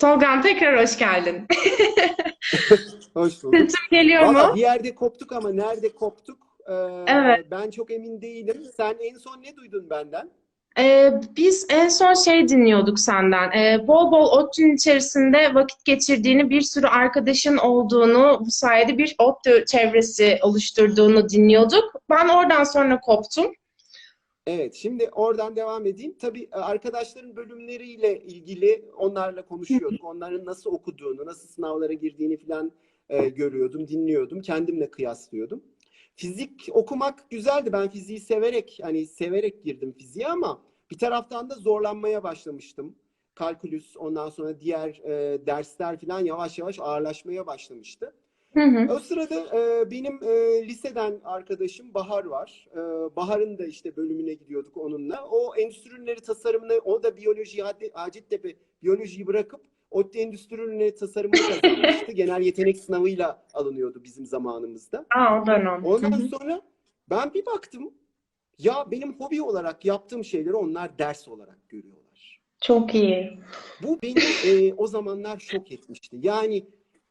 Tolgan tekrar hoş geldin. Hoş bulduk. Sesim geliyor Valla mu? bir yerde koptuk ama nerede koptuk? Ee, Evet. Ben çok emin değilim. Sen en son ne duydun benden? Ee, biz en son şey dinliyorduk senden. Ee, bol bol ODTÜ'nün içerisinde vakit geçirdiğini, bir sürü arkadaşın olduğunu, bu sayede bir ODTÜ çevresi oluşturduğunu dinliyorduk. Ben oradan sonra koptum. Evet, şimdi oradan devam edeyim. Tabii e, arkadaşların bölümleriyle ilgili onlarla konuşuyorduk. Onların nasıl okuduğunu, nasıl sınavlara girdiğini falan e, görüyordum, dinliyordum. Kendimle kıyaslıyordum. Fizik okumak güzeldi. Ben fiziği severek, hani severek girdim fiziğe ama bir taraftan da zorlanmaya başlamıştım. Kalkülüs, ondan sonra diğer e, dersler falan yavaş yavaş ağırlaşmaya başlamıştı. Hı hı. O sırada e, benim e, liseden arkadaşım Bahar var. E, Bahar'ın da işte bölümüne gidiyorduk onunla. O endüstri ürünleri tasarımını, o da biyoloji, Hacettepe biyolojiyi bırakıp ODTÜ endüstri ürünleri tasarımını kazanmıştı. Genel yetenek sınavıyla alınıyordu bizim zamanımızda. Aa, o dönem. Hı Ondan hı. sonra ben bir baktım, ya benim hobi olarak yaptığım şeyleri onlar ders olarak görüyorlar. Çok iyi. Bu beni e, o zamanlar şok etmişti. Yani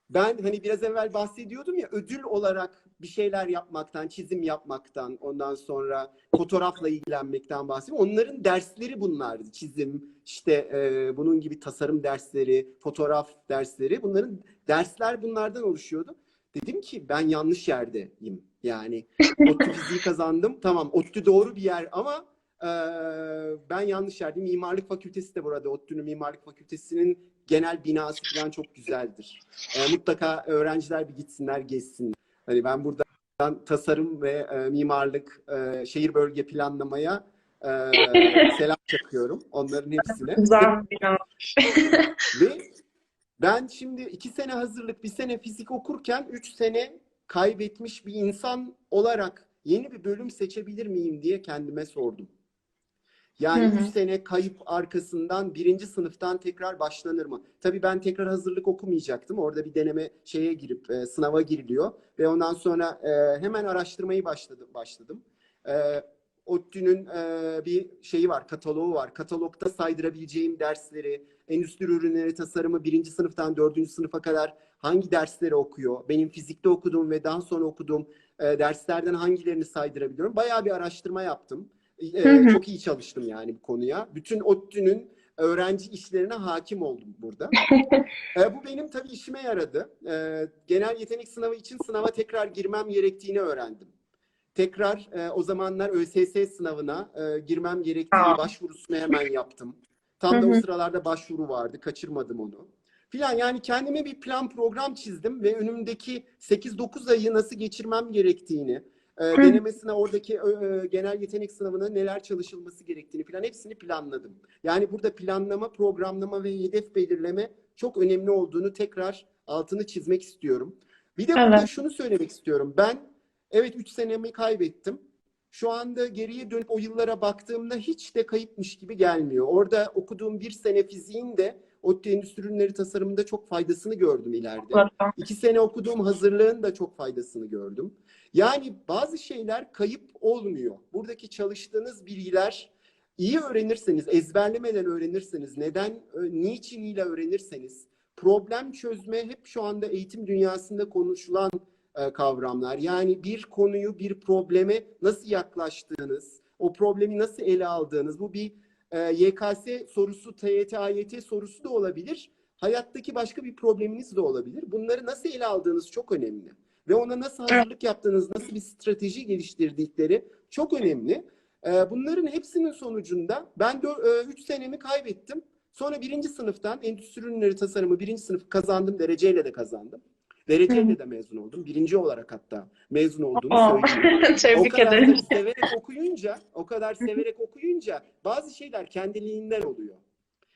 ben hani biraz evvel bahsediyordum ya ödül olarak bir şeyler yapmaktan, çizim yapmaktan, ondan sonra fotoğrafla ilgilenmekten bahsediyorum. Onların dersleri bunlardı. Çizim, işte e, bunun gibi tasarım dersleri, fotoğraf dersleri. Bunların dersler bunlardan oluşuyordu. Dedim ki ben yanlış yerdeyim. Yani ODTÜ fiziği kazandım. Tamam ODTÜ doğru bir yer ama ee, ben yanlış yerdeyim. Mimarlık Fakültesi de burada. ODTÜ'nün Mimarlık Fakültesi'nin genel binası falan çok güzeldir. Ee, mutlaka öğrenciler bir gitsinler, gezsinler. Hani ben buradan tasarım ve e, mimarlık, e, şehir bölge planlamaya e, selam çakıyorum. Onların hepsine. Güzel. Ve ben şimdi iki sene hazırlık, bir sene fizik okurken üç sene kaybetmiş bir insan olarak yeni bir bölüm seçebilir miyim diye kendime sordum. Yani Hı hı. üç sene kayıp arkasından birinci sınıftan tekrar başlanır mı? Tabii ben tekrar hazırlık okumayacaktım. Orada bir deneme şeye girip e, sınava giriliyor ve ondan sonra e, hemen araştırmayı başladım. başladım. E, ODTÜ'nün e, bir şeyi var, kataloğu var. Katalogda saydırabileceğim dersleri, endüstri ürünleri tasarımı birinci sınıftan dördüncü sınıfa kadar hangi dersleri okuyor? Benim fizikte okuduğum ve daha sonra okuduğum e, derslerden hangilerini saydırabiliyorum? Bayağı bir araştırma yaptım. E, Hı hı. çok iyi çalıştım yani bu konuya. Bütün ODTÜ'nün öğrenci işlerine hakim oldum burada. E, bu benim tabii işime yaradı. E, genel yetenek sınavı için sınava tekrar girmem gerektiğini öğrendim. Tekrar e, o zamanlar ÖSS sınavına e, girmem gerektiğini Aa. başvurusunu hemen yaptım. Tam da o sıralarda başvuru vardı. Kaçırmadım onu. Filan yani kendime bir plan program çizdim ve önümdeki 8-9 ayı nasıl geçirmem gerektiğini, e, Hı. denemesine oradaki e, genel yetenek sınavına neler çalışılması gerektiğini filan hepsini planladım. Yani burada planlama, programlama ve hedef belirleme çok önemli olduğunu tekrar altını çizmek istiyorum. Bir de burada Evet. şunu söylemek istiyorum. Ben evet 3 senemi kaybettim. Şu anda geriye dönüp o yıllara baktığımda hiç de kayıpmış gibi gelmiyor. Orada okuduğum bir sene fiziğin de ODTÜ Endüstri Ürünleri tasarımında çok faydasını gördüm ileride. Mutlaka. İki sene okuduğum hazırlığın da çok faydasını gördüm. Yani bazı şeyler kayıp olmuyor. Buradaki çalıştığınız bilgiler iyi öğrenirseniz, ezberlemeden öğrenirseniz, neden, ö- niçiniyle öğrenirseniz, problem çözme hep şu anda eğitim dünyasında konuşulan e, kavramlar. Yani bir konuyu, bir probleme nasıl yaklaştığınız, o problemi nasıl ele aldığınız, bu bir e, YKS sorusu, TYT, AYT sorusu da olabilir. Hayattaki başka bir probleminiz de olabilir. Bunları nasıl ele aldığınız çok önemli. Ve ona nasıl hazırlık yaptığınız, nasıl bir strateji geliştirdikleri çok önemli. E, bunların hepsinin sonucunda ben 3 senemi kaybettim. Sonra birinci sınıftan endüstri ürünleri tasarımı birinci sınıf kazandım. Dereceyle de kazandım. Dereceyle de mezun oldum. Birinci olarak hatta mezun olduğumu Aa, söyleyeyim. O Tebrik kadar ederim. severek okuyunca, o kadar severek okuyunca bazı şeyler kendiliğinden oluyor.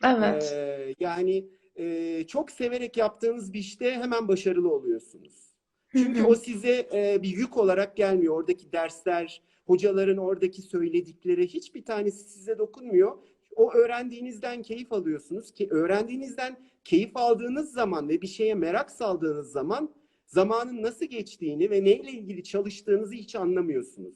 Evet. Ee, yani e, çok severek yaptığınız bir işte hemen başarılı oluyorsunuz. Çünkü o size e, bir yük olarak gelmiyor. Oradaki dersler, hocaların oradaki söyledikleri hiçbir tanesi size dokunmuyor. O öğrendiğinizden keyif alıyorsunuz ki öğrendiğinizden keyif aldığınız zaman ve bir şeye merak saldığınız zaman zamanın nasıl geçtiğini ve neyle ilgili çalıştığınızı hiç anlamıyorsunuz.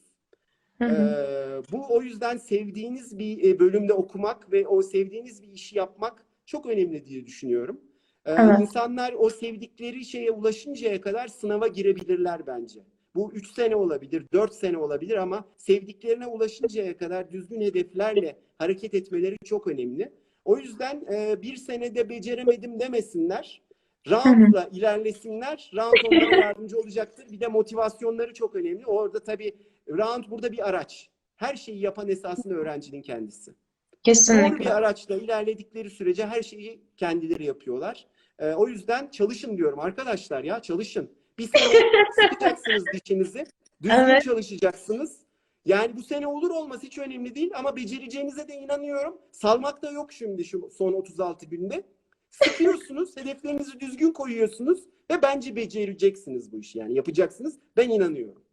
Hı hı. Ee, bu o yüzden sevdiğiniz bir e, bölümde okumak ve o sevdiğiniz bir işi yapmak çok önemli diye düşünüyorum. Ee, Evet. İnsanlar o sevdikleri şeye ulaşıncaya kadar sınava girebilirler bence. Bu 3 sene olabilir, 4 sene olabilir ama sevdiklerine ulaşıncaya kadar düzgün hedeflerle hareket etmeleri çok önemli. O yüzden e, bir senede beceremedim demesinler. Round'la ilerlesinler. Round onlara yardımcı olacaktır. Bir de motivasyonları çok önemli. Orada tabii round burada bir araç. Her şeyi yapan esasında öğrencinin kendisi. Doğru Kesinlikle. bir araçla ilerledikleri sürece her şeyi kendileri yapıyorlar. Ee, o yüzden çalışın diyorum arkadaşlar ya çalışın. Bir sene sıkacaksınız dişinizi. Düzgün Evet. çalışacaksınız. Yani bu sene olur olmaz hiç önemli değil ama becereceğinize de inanıyorum. Salmak da yok şimdi şu son 36 günde. Sıkıyorsunuz, hedeflerinizi düzgün koyuyorsunuz ve bence becereceksiniz bu işi yani yapacaksınız. Ben inanıyorum.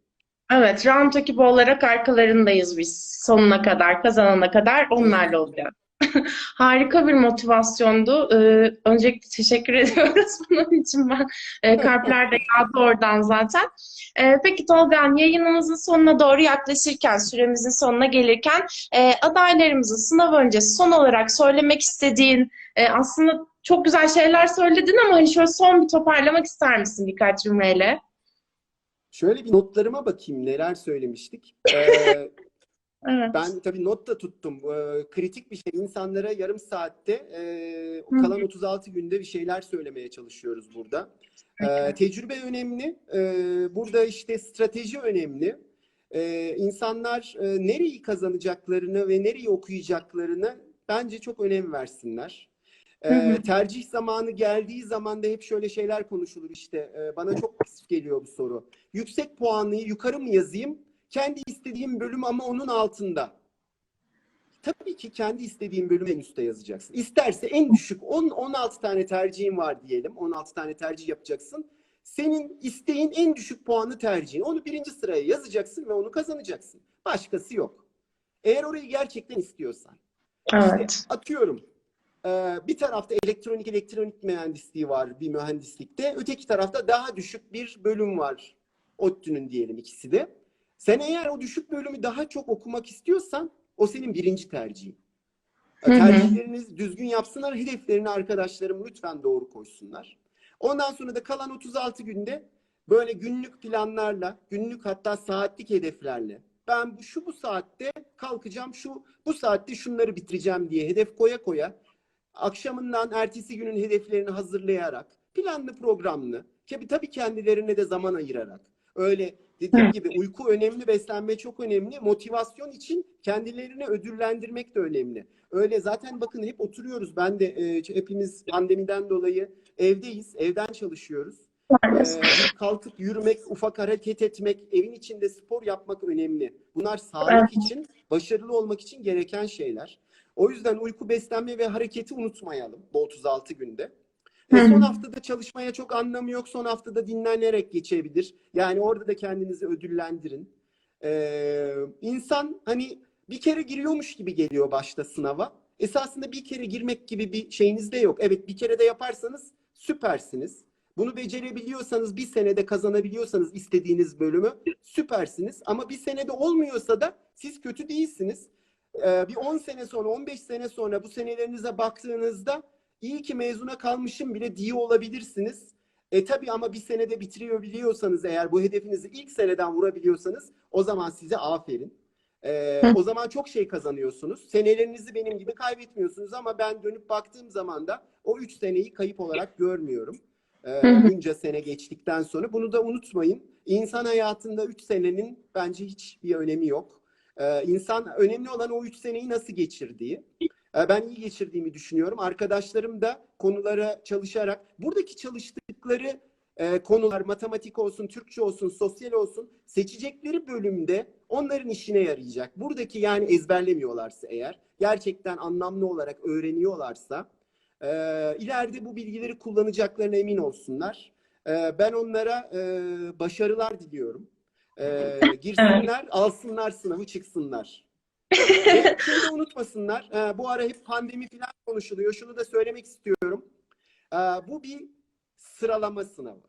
Evet, round ekibi olarak arkalarındayız biz. Sonuna kadar, kazanana kadar onlarla olacağız. Harika bir motivasyondu. Ee, öncelikle teşekkür ediyoruz bunun için ben. E, kalpler de yağdı oradan zaten. Ee, peki Tolgan, yayınımızın sonuna doğru yaklaşırken, süremizin sonuna gelirken e, adaylarımızın sınav öncesi son olarak söylemek istediğin e, aslında çok güzel şeyler söyledin ama hani şöyle son bir toparlamak ister misin birkaç cümleyle? Şöyle bir notlarıma bakayım neler söylemiştik. Ee, Evet. Ben tabii not da tuttum. Ee, kritik bir şey. İnsanlara yarım saatte e, kalan 36 günde bir şeyler söylemeye çalışıyoruz burada. Ee, tecrübe önemli. Ee, burada işte strateji önemli. Ee, insanlar e, nereyi kazanacaklarını ve nereyi okuyacaklarını bence çok önem versinler. Ee, tercih zamanı geldiği zaman da hep şöyle şeyler konuşulur işte. Ee, bana çok pis geliyor bu soru. Yüksek puanlıyı yukarı mı yazayım? Kendi istediğim bölüm ama onun altında. Tabii ki kendi istediğin bölüm en üstte yazacaksın. İsterse en düşük 10 16 tane tercihin var diyelim. 16 tane tercih yapacaksın. Senin isteğin en düşük puanlı tercihin. Onu birinci sıraya yazacaksın ve onu kazanacaksın. Başkası yok. Eğer orayı gerçekten istiyorsan. Evet. İşte atıyorum e, bir tarafta elektronik elektronik mühendisliği var bir mühendislikte. Öteki tarafta daha düşük bir bölüm var. ODTÜ'nün diyelim ikisi de. Sen eğer o düşük bölümü daha çok okumak istiyorsan o senin birinci tercihin. Tercihlerinizi düzgün yapsınlar. Hedeflerini arkadaşlarım lütfen doğru koysunlar. Ondan sonra da kalan 36 günde böyle günlük planlarla, günlük hatta saatlik hedeflerle ben bu- şu bu saatte kalkacağım, şu bu saatte şunları bitireceğim diye hedef koya koya akşamından ertesi günün hedeflerini hazırlayarak planlı programlı tabii tabii kendilerine de zaman ayırarak öyle dediğim gibi uyku önemli, beslenme çok önemli. Motivasyon için kendilerini ödüllendirmek de önemli. Öyle zaten bakın hep oturuyoruz. Ben de e, hepimiz pandemiden dolayı evdeyiz. Evden çalışıyoruz. Ee, kalkıp yürümek, ufak hareket etmek, evin içinde spor yapmak önemli. Bunlar sağlık için, başarılı olmak için gereken şeyler. O yüzden uyku, beslenme ve hareketi unutmayalım bu 36 günde. E, son haftada çalışmaya çok anlamı yok. Son haftada dinlenerek geçebilir. Yani orada da kendinizi ödüllendirin. Ee, insan hani bir kere giriyormuş gibi geliyor başta sınava. Esasında bir kere girmek gibi bir şeyiniz de yok. Evet bir kere de yaparsanız süpersiniz. Bunu becerebiliyorsanız bir senede kazanabiliyorsanız istediğiniz bölümü süpersiniz. Ama bir senede olmuyorsa da siz kötü değilsiniz. Ee, bir 10 sene sonra 15 sene sonra bu senelerinize baktığınızda iyi ki mezuna kalmışım bile diye olabilirsiniz. E tabii ama bir senede bitiriyor biliyorsanız eğer bu hedefinizi ilk seneden vurabiliyorsanız o zaman size aferin. Ee, o zaman çok şey kazanıyorsunuz. Senelerinizi benim gibi kaybetmiyorsunuz ama ben dönüp baktığım zaman da o 3 seneyi kayıp olarak görmüyorum. Ee, bunca sene geçtikten sonra. Bunu da unutmayın. İnsan hayatında 3 senenin bence hiçbir önemi yok. Ee, insan önemli olan o 3 seneyi nasıl geçirdiği. Ee, Ben iyi geçirdiğimi düşünüyorum. Arkadaşlarım da konulara çalışarak buradaki çalıştıkları e, konular matematik olsun, Türkçe olsun, sosyal olsun seçecekleri bölümde onların işine yarayacak. Buradaki yani ezberlemiyorlarsa eğer gerçekten anlamlı olarak öğreniyorlarsa e, ileride bu bilgileri kullanacaklarına emin olsunlar. E, ben onlara e, başarılar diliyorum. E, girsinler, alsınlar sınavı, çıksınlar. Şunu da unutmasınlar. e, bu ara hep pandemi falan konuşuluyor. Şunu da söylemek istiyorum. E, bu bir sıralama sınavı.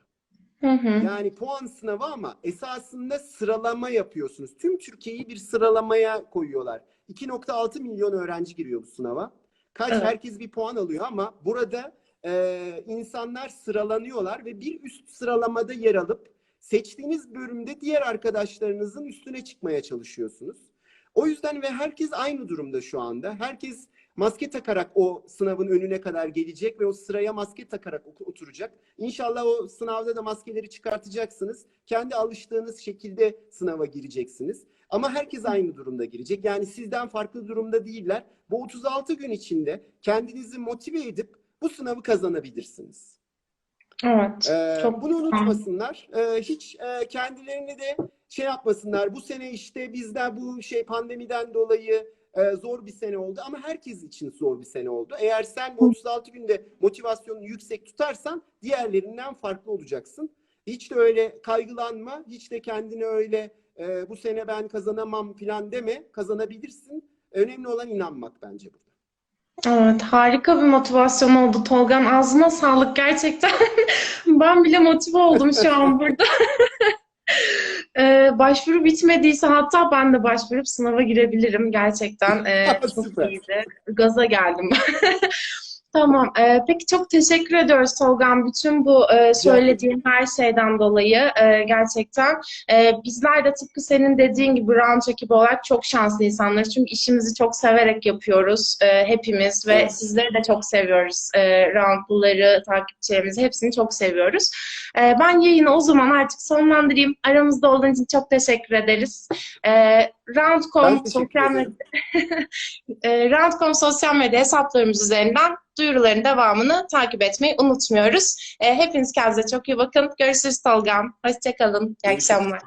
Hı hı. Yani puan sınavı ama esasında sıralama yapıyorsunuz. Tüm Türkiye'yi bir sıralamaya koyuyorlar. 2.6 milyon öğrenci giriyor bu sınava. Kaç Evet. herkes bir puan alıyor ama burada e, insanlar sıralanıyorlar ve bir üst sıralamada yer alıp seçtiğiniz bölümde diğer arkadaşlarınızın üstüne çıkmaya çalışıyorsunuz. O yüzden ve herkes aynı durumda şu anda. Herkes maske takarak o sınavın önüne kadar gelecek ve o sıraya maske takarak oturacak. İnşallah o sınavda da maskeleri çıkartacaksınız. Kendi alıştığınız şekilde sınava gireceksiniz. Ama herkes aynı durumda girecek. Yani sizden farklı durumda değiller. Bu 36 gün içinde kendinizi motive edip bu sınavı kazanabilirsiniz. Evet. Ee, Çok bunu unutmasınlar. Ee, hiç e, kendilerini de şey yapmasınlar. Bu sene işte bizden bu şey pandemiden dolayı e, zor bir sene oldu ama herkes için zor bir sene oldu. Eğer sen bu 36 günde motivasyonunu yüksek tutarsan diğerlerinden farklı olacaksın. Hiç de öyle kaygılanma, hiç de kendini öyle e, bu sene ben kazanamam falan deme. Kazanabilirsin. Önemli olan inanmak bence burada. Evet, harika bir motivasyon oldu Tolgan. Ağzına sağlık gerçekten. Ben bile motive oldum şu an burada. Ee, başvuru bitmediyse hatta ben de başvurup sınava girebilirim gerçekten. Ee, çok iyiydi. Gaza geldim. Tamam. Ee, peki çok teşekkür ediyoruz Tolgan. Bütün bu e, söylediğin her şeyden dolayı e, gerçekten e, bizler de tıpkı senin dediğin gibi Round ekibi olarak çok şanslı insanlarız. Çünkü işimizi çok severek yapıyoruz e, hepimiz ve Evet. sizleri de çok seviyoruz. E, Roundluları, takipçilerimizi hepsini çok seviyoruz. E, ben yayını o zaman artık sonlandırayım. Aramızda olduğun için çok teşekkür ederiz. E, Round.com sosyal medya e, Round.com sosyal medya hesaplarımız üzerinden duyuruların devamını takip etmeyi unutmuyoruz. E, hepiniz kendinize çok iyi bakın. Görüşürüz Tolga. Hoşçakalın. İyi akşamlar.